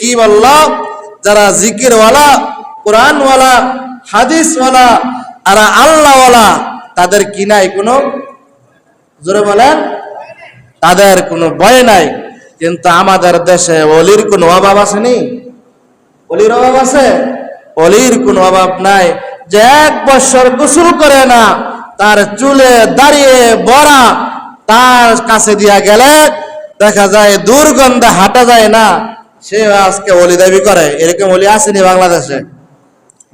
কি বলল যারা জিকিরওয়ালা, কোরআনওয়ালা, হাদিসওয়ালা আর আল্লাহওয়ালা, তাদের কি নাই কোনো? জোরে বলেন, তাদের কোনো ভয় নাই। কিন্তু আমাদের দেশে অলির কোনো অভাব আসেনি? অলির অভাব আছে? অলির কোনো অভাব নাই। যে এক বছর গোসল করে না, তার চুলে দাঁড়িয়ে বড়া, তার কাছে দিয়া গেলে দেখা যায় দুর্গন্ধে হাঁটা যায় না। সে আজকে অলি দাবি করে, এরকম অলি আসেনি বাংলাদেশে।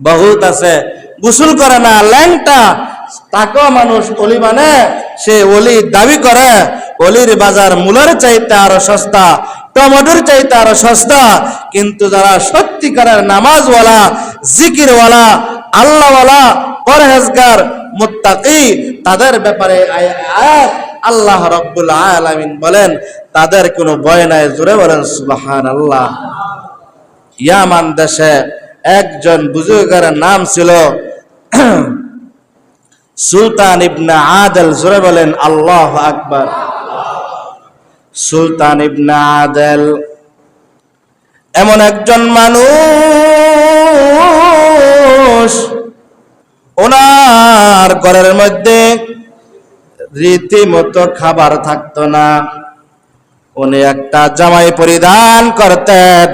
বহুত আছে। গোসল করে না, ল্যাংটা। তাকেও মানুষ অলি মানে সে অলি দাবি করে। অলির বাজার মূলের চাইতে আরও সস্তা, টমেটোর চাইতে আরও সস্তা। কিন্তু যারা সত্যিকারের নামাজওয়ালা, জিকিরওয়ালা, আল্লাহওয়ালা, পরহেজগার, মুত্তাকি, তাদের ব্যাপারে আয়- আয়াত আল্লাহ রব্বুল আলামিন বলেন, তাদের কোনো ভয় নাই, জোরে বলেন সুবহান আল্লাহ ইয়ামান দেশে একজন বুজুর্গের নাম ছিল সুলতান ইবনা আদল, জোরে বলেন আল্লাহ আকবার। সুলতান ইবনা আদল এমন একজন মানুষ, ওনার ঘরের মধ্যে রীতিমতো খাবার থাকতো না। উনি একটা জামাই পরিধান করতেন।